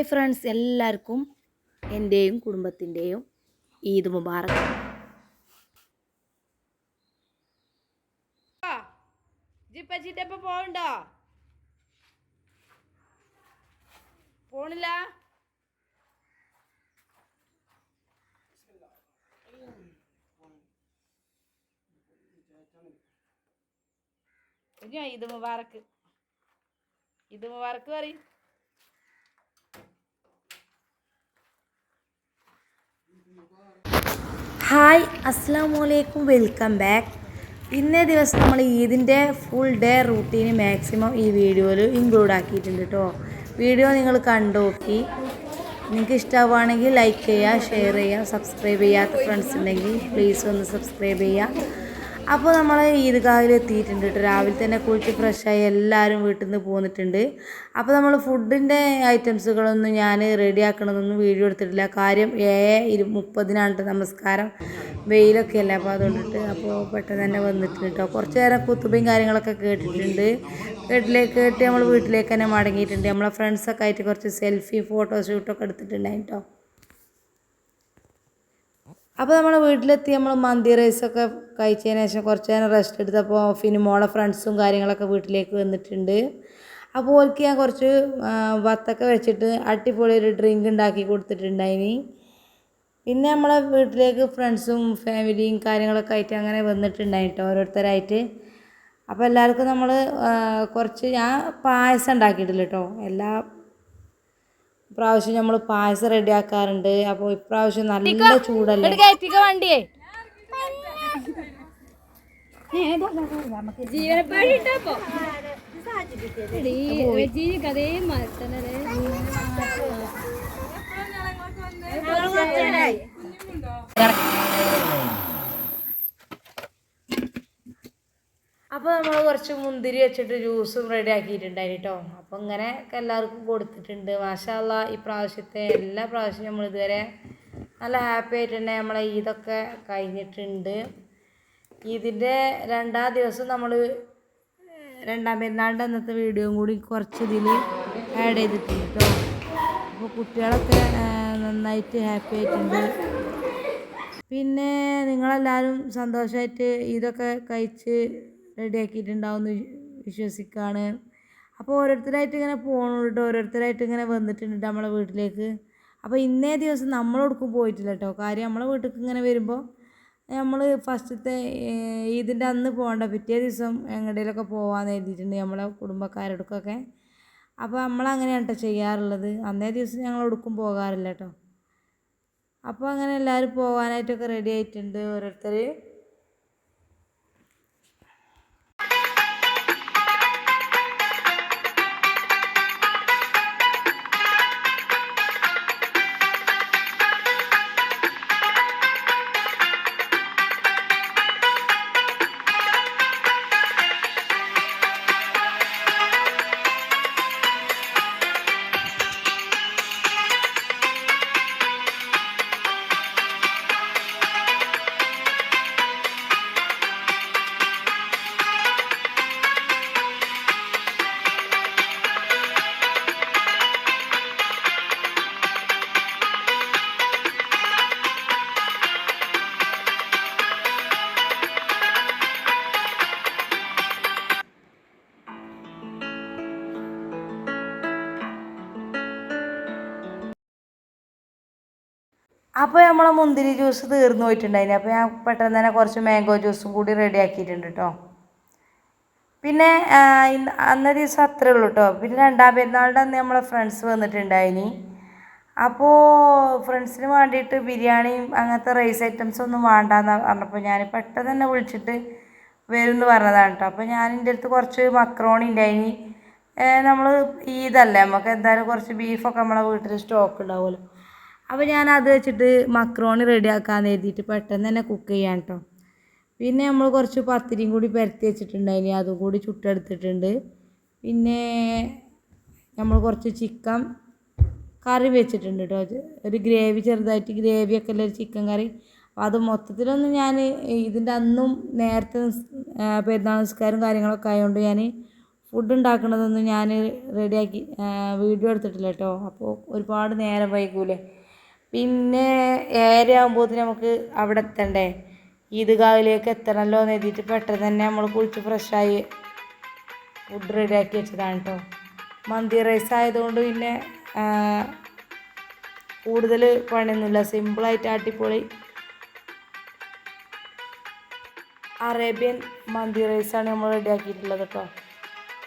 Hi friends എല്ലാവർക്കും എന്റെയും കുടുംബത്തിന്റെയും ഈദ് മുബാറക്. പോണ്ടോ പോണില്ല? ഇത് മുബാറക്ക് ഇത് മുബാറക്ക് പറയും. ഹായ് അസ്സാം വലൈക്കും വെൽക്കം ബാക്ക്. ഇന്നേ ദിവസം നമ്മൾ ഈദിന്റെ ഫുൾ ഡേ റൂട്ടീന് മാക്സിമം ഈ വീഡിയോയിൽ ഇൻക്ലൂഡ് ആക്കിയിട്ടുണ്ട് കേട്ടോ വീഡിയോ നിങ്ങൾ കണ്ടു നോക്കി. നിങ്ങൾക്ക് ഇഷ്ടമാവുകയാണെങ്കിൽ ലൈക്ക് ചെയ്യുക ഷെയർ ചെയ്യുക സബ്സ്ക്രൈബ് ചെയ്യാത്ത ഫ്രണ്ട്സ് ഉണ്ടെങ്കിൽ പ്ലീസ് ഒന്ന് സബ്സ്ക്രൈബ് ചെയ്യുക. അപ്പോൾ നമ്മൾ ഈദ്ഗാഹിൽ എത്തിയിട്ടുണ്ട് കേട്ടോ രാവിലെ തന്നെ കുളിച്ച് ഫ്രഷായി എല്ലാവരും വീട്ടിൽ നിന്ന് പോന്നിട്ടുണ്ട്. അപ്പോൾ നമ്മൾ ഫുഡിന്റെ ഐറ്റംസുകളൊന്നും ഞാൻ റെഡി ആക്കണതൊന്നും വീഡിയോ എടുത്തിട്ടില്ല. കാര്യം ഏഴ് ഇരു മുപ്പതിനാണ് നമസ്കാരം. വെയിലൊക്കെ അല്ലേ അപ്പോൾ അതുകൊണ്ടിട്ട് അപ്പോൾ പെട്ടെന്ന് തന്നെ വന്നിട്ടുണ്ട് കേട്ടോ കുറച്ച് നേരം കുത്തുബയും കാര്യങ്ങളൊക്കെ കേട്ടിട്ടുണ്ട്. കേട്ടിലേക്ക് കേട്ട് നമ്മൾ വീട്ടിലേക്ക് തന്നെ മടങ്ങിയിട്ടുണ്ട്. നമ്മളെ ഫ്രണ്ട്സൊക്കെ ആയിട്ട് കുറച്ച് സെൽഫി ഫോട്ടോഷൂട്ടൊക്കെ എടുത്തിട്ടുണ്ടായി കേട്ടോ അപ്പോൾ നമ്മൾ വീട്ടിലെത്തി നമ്മൾ മന്തി റൈസൊക്കെ കഴിച്ചതിന് ശേഷം കുറച്ച് നേരം റെസ്റ്റ് എടുത്തപ്പോൾ മോളെ ഫ്രണ്ട്സും കാര്യങ്ങളൊക്കെ വീട്ടിലേക്ക് വന്നിട്ടുണ്ട്. അപ്പോൾ ഓർക്ക് ഞാൻ കുറച്ച് വത്തൊക്കെ വെച്ചിട്ട് അടിപൊളി ഒരു ഡ്രിങ്ക് ഉണ്ടാക്കി കൊടുത്തിട്ടുണ്ടായിനി. പിന്നെ നമ്മളെ വീട്ടിലേക്ക് ഫ്രണ്ട്സും ഫാമിലിയും കാര്യങ്ങളൊക്കെ ആയിട്ട് അങ്ങനെ വന്നിട്ടുണ്ടായിട്ടോ ഓരോരുത്തരായിട്ട്. അപ്പോൾ എല്ലാവർക്കും നമ്മൾ കുറച്ച് ഞാൻ പായസം ഉണ്ടാക്കിയിട്ടില്ല കേട്ടോ എല്ലാ പ്രാവശ്യം നമ്മൾ പായസം റെഡി ആക്കാറുണ്ട് അപ്പോൾ ഇപ്രാവശ്യം നല്ല ചൂടല്ലേ? വണ്ടിയേ. ജീവനപ്പാടി അപ്പോൾ നമ്മൾ കുറച്ച് മുന്തിരി വെച്ചിട്ട് ജ്യൂസും റെഡി ആക്കിയിട്ടുണ്ടായി കേട്ടോ അപ്പോൾ ഇങ്ങനെ എല്ലാവർക്കും കൊടുത്തിട്ടുണ്ട്. മാഷാല്ല ഈ പ്രാവശ്യത്തെ എല്ലാ പ്രാവശ്യവും നമ്മൾ ഇതുവരെ നല്ല ഹാപ്പി ആയിട്ട് തന്നെ നമ്മളെ ഈദൊക്കെ കഴിഞ്ഞിട്ടുണ്ട്. ഇതിന്റെ രണ്ടാം ദിവസം നമ്മൾ രണ്ടാം പെരുന്നാളിന്റെ അന്നത്തെ വീഡിയോയും കൂടി കുറച്ച് ഇതിൽ ആഡ് ചെയ്തിട്ടുണ്ട് കേട്ടോ അപ്പോൾ കുട്ടികളൊക്കെ നന്നായിട്ട് ഹാപ്പി ആയിട്ടുണ്ട്. പിന്നെ നിങ്ങളെല്ലാവരും സന്തോഷമായിട്ട് ഇതൊക്കെ കഴിച്ച് റെഡിയാക്കിയിട്ടുണ്ടാവും എന്ന് വിശ്വസിക്കുകയാണ് അപ്പോൾ ഓരോരുത്തരായിട്ട് ഇങ്ങനെ പോകണുണ്ട് ഓരോരുത്തരായിട്ട് ഇങ്ങനെ വന്നിട്ടുണ്ട് നമ്മളെ വീട്ടിലേക്ക്. അപ്പോൾ ഇന്നേ ദിവസം നമ്മളോടക്കും പോയിട്ടില്ല കേട്ടോ കാര്യം നമ്മളെ വീട്ടിലേക്ക് ഇങ്ങനെ വരുമ്പോൾ നമ്മൾ ഫസ്റ്റത്തെ ഇതിന്റെ അന്ന് പോകണ്ട പിറ്റേ ദിവസം എങ്ങടേലൊക്കെ പോകാമെന്ന് എഴുതിയിട്ടുണ്ട് നമ്മളെ കുടുംബക്കാരോടൊക്കെ അപ്പോൾ നമ്മളങ്ങനെയാണ് കേട്ടോ ചെയ്യാറുള്ളത്. അന്നേ ദിവസം ഞങ്ങൾ ഒടുക്കും പോകാറില്ല കേട്ടോ അപ്പോൾ അങ്ങനെ എല്ലാവരും പോകാനായിട്ടൊക്കെ റെഡി ആയിട്ടുണ്ട് ഓരോരുത്തർ. അപ്പോൾ നമ്മളെ മുന്തിരി ജ്യൂസ് തീർന്നു പോയിട്ടുണ്ടായിന്. അപ്പോൾ ഞാൻ പെട്ടെന്ന് തന്നെ കുറച്ച് മാംഗോ ജ്യൂസും കൂടി റെഡി ആക്കിയിട്ടുണ്ട് കേട്ടോ പിന്നെ അന്ന ദിവസം അത്രേ ഉള്ളൂ കേട്ടോ പിന്നെ രണ്ടാം പെരുന്നാളുടെ അന്ന് നമ്മളെ ഫ്രണ്ട്സ് വന്നിട്ടുണ്ടായിനി. അപ്പോൾ ഫ്രണ്ട്സിന് വേണ്ടിയിട്ട് ബിരിയാണിയും അങ്ങനത്തെ റൈസ് ഐറ്റംസ് ഒന്നും വേണ്ടെന്ന് പറഞ്ഞപ്പോൾ ഞാൻ പെട്ടെന്ന് തന്നെ വിളിച്ചിട്ട് വരും എന്ന് പറഞ്ഞതാണ് കേട്ടോ അപ്പോൾ ഞാൻ എന്റെ അടുത്ത് കുറച്ച് മക്രോണി ഉണ്ടായിനി നമ്മൾ ഈദല്ലേ നമുക്ക് എന്തായാലും കുറച്ച് ബീഫൊക്കെ നമ്മളെ വീട്ടിൽ സ്റ്റോക്ക് ഉണ്ടാവുമല്ലോ അപ്പോൾ ഞാൻ അത് വെച്ചിട്ട് മക്രോണി റെഡിയാക്കാന്ന് എഴുതിയിട്ട് പെട്ടെന്ന് തന്നെ കുക്ക് ചെയ്യാൻ കേട്ടോ പിന്നെ നമ്മൾ കുറച്ച് പത്തിരിയും കൂടി പരത്തി വെച്ചിട്ടുണ്ടായിനി അതും കൂടി ചുട്ടെടുത്തിട്ടുണ്ട്. പിന്നെ നമ്മൾ കുറച്ച് ചിക്കൻ കറി വെച്ചിട്ടുണ്ട് കേട്ടോ ഒരു ഗ്രേവി ചെറുതായിട്ട് ഗ്രേവിയൊക്കെ ഉള്ള ഒരു ചിക്കൻ കറി. അപ്പോൾ അത് മൊത്തത്തിലൊന്നും ഞാൻ ഇതിന്റെ അന്നും നേരത്തെ പെരുന്നാൾ നിസ്കാരം കാര്യങ്ങളൊക്കെ ആയതുകൊണ്ട് ഞാൻ ഫുഡ് ഉണ്ടാക്കുന്നതൊന്നും ഞാൻ റെഡിയാക്കി വീഡിയോ എടുത്തിട്ടില്ല കേട്ടോ അപ്പോൾ ഒരുപാട് നേരം വൈകൂലേ. പിന്നെ ഏഴര ആകുമ്പോഴത്തേന് നമുക്ക് അവിടെ എത്തണ്ടേ? ഈദ്ഗാഹിലേക്ക് എത്തണമല്ലോ എന്ന് എഴുതിയിട്ട് പെട്ടെന്ന് തന്നെ നമ്മൾ കുളിച്ച് ഫ്രഷായി ഫുഡ് റെഡിയാക്കി വെച്ചതാണ് കേട്ടോ മന്തി റൈസ് ആയതുകൊണ്ട് പിന്നെ കൂടുതൽ പണിയൊന്നുമില്ല. സിമ്പിളായിട്ട് അടിപൊളി അറേബ്യൻ മന്തി റൈസാണ് നമ്മൾ റെഡിയാക്കിയിട്ടുള്ളത് കേട്ടോ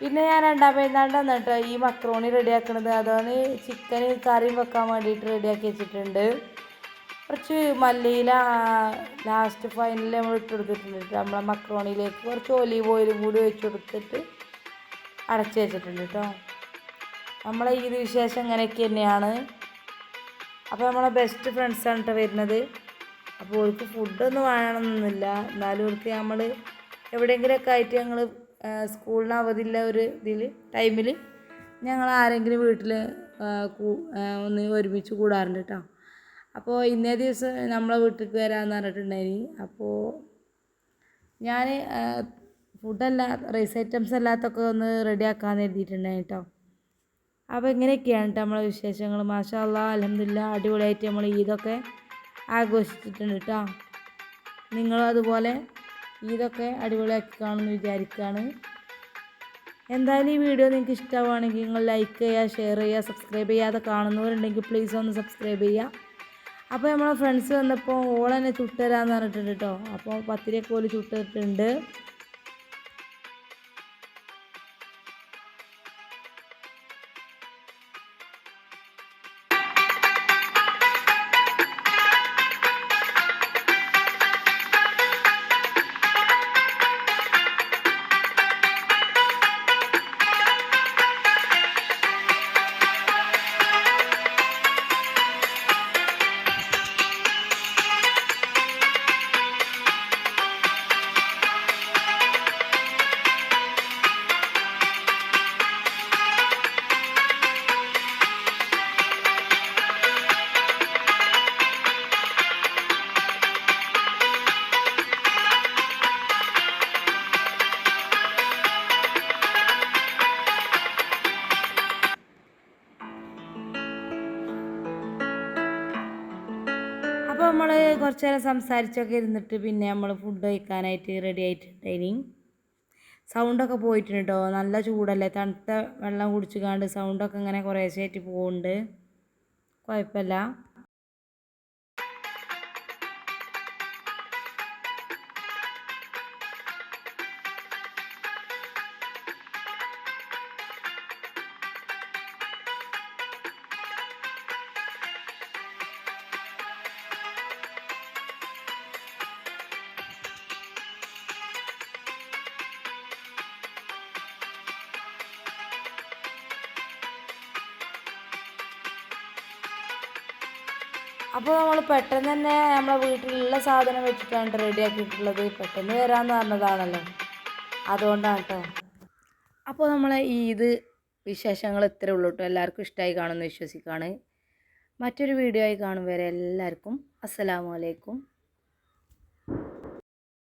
പിന്നെ ഞാൻ രണ്ടാം പെരുന്നാളിന്റെ കേട്ടോ ഈ മക്രോണി റെഡിയാക്കണത്. അതാണ് ചിക്കൻ കറിയും വെക്കാൻ വേണ്ടിയിട്ട് റെഡിയാക്കി വെച്ചിട്ടുണ്ട്. കുറച്ച് മല്ലിയില ലാസ്റ്റ് ഫൈനലിൽ നമ്മൾ ഇട്ട് കൊടുത്തിട്ടുണ്ട്. നമ്മളെ മക്രോണിയിലേക്ക് കുറച്ച് ഒലീവ് ഓയിലും കൂടി ഒഴിച്ച് കൊടുത്തിട്ട് അടച്ച് വെച്ചിട്ടുണ്ട് കേട്ടോ. നമ്മളെ ഈ വിശേഷം ഇങ്ങനെയൊക്കെ തന്നെയാണ്. അപ്പോൾ നമ്മളെ ബെസ്റ്റ് ഫ്രണ്ട്സാണ് കേട്ടോ വരുന്നത്. അപ്പോൾ അവർക്ക് ഫുഡൊന്നും വേണമെന്നൊന്നുമില്ല എന്നാലും അവർക്ക് നമ്മൾ എവിടെയെങ്കിലുമൊക്കെ ആയിട്ട് ഞങ്ങൾ സ്കൂളിന് അവധില്ല ഒരു ഇതിൽ ടൈമിൽ ഞങ്ങൾ ആരെങ്കിലും വീട്ടിൽ ഒന്ന് ഒരുമിച്ച് കൂടാറുണ്ട് കേട്ടോ അപ്പോൾ ഇന്നേ ദിവസം നമ്മളെ വീട്ടിലേക്ക് വരാമെന്ന് പറഞ്ഞിട്ടുണ്ടായി അപ്പോൾ ഞാൻ ഫുഡല്ല റൈസ് ഐറ്റംസ് അല്ലാത്തൊക്കെ ഒന്ന് റെഡിയാക്കാമെന്ന് എഴുതിയിട്ടുണ്ടായി കേട്ടോ അപ്പോൾ ഇങ്ങനെയൊക്കെയാണ് കേട്ടോ നമ്മളെ വിശേഷങ്ങൾ മാഷാല്ല അലഹമില്ല അടിപൊളിയായിട്ട് നമ്മൾ ഈദൊക്കെ ആഘോഷിച്ചിട്ടുണ്ട് കേട്ടോ നിങ്ങളും അതുപോലെ ഈദൊക്കെ അടിപൊളിയാക്കി കാണുമെന്ന് വിചാരിക്കുകയാണ് എന്തായാലും ഈ വീഡിയോ നിങ്ങൾക്ക് ഇഷ്ടമാണെങ്കിൽ നിങ്ങൾ ലൈക്ക് ചെയ്യുക ഷെയർ ചെയ്യുക സബ്സ്ക്രൈബ് ചെയ്യാതെ കാണുന്നവരുണ്ടെങ്കിൽ പ്ലീസ് ഒന്ന് സബ്സ്ക്രൈബ് ചെയ്യുക. അപ്പോൾ നമ്മളെ ഫ്രണ്ട്സ് വന്നപ്പോൾ ഓളെന്നെ ചുട്ടുതരാമെന്ന് പറഞ്ഞിട്ടുണ്ട് കേട്ടോ. അപ്പോൾ പത്തിരിയൊക്കെ ഓൽ ചുട്ടിട്ടുണ്ട് കുറച്ച് നേരം സംസാരിച്ചൊക്കെ ഇരുന്നിട്ട് പിന്നെ നമ്മൾ ഫുഡ് കഴിക്കാനായിട്ട് റെഡി ആയിട്ടുണ്ടായിനി. സൗണ്ടൊക്കെ പോയിട്ടുണ്ട് കേട്ടോ നല്ല ചൂടല്ലേ? തണുത്ത വെള്ളം കുടിച്ചുകാണ്ട് സൗണ്ടൊക്കെ ഇങ്ങനെ കുറേശ്ശായിട്ട് പോകുന്നുണ്ട് കുഴപ്പമില്ല. അപ്പോൾ നമ്മൾ പെട്ടെന്ന് തന്നെ നമ്മളെ വീട്ടിലുള്ള സാധനം വെച്ചിട്ടാണ് റെഡി ആക്കിയിട്ടുള്ളത് പെട്ടെന്ന് വരാമെന്ന് പറഞ്ഞതാണല്ലോ. അതുകൊണ്ടാണ് കേട്ടോ അപ്പോൾ നമ്മളെ ഈദ് വിശേഷങ്ങൾ ഇത്രേ ഉള്ളൂ കേട്ടോ എല്ലാവർക്കും ഇഷ്ടമായി കാണുമെന്ന് വിശ്വസിക്കുകയാണ്. മറ്റൊരു വീഡിയോ ആയി കാണും വരെ എല്ലാവർക്കും അസ്സലാമു അലൈക്കും.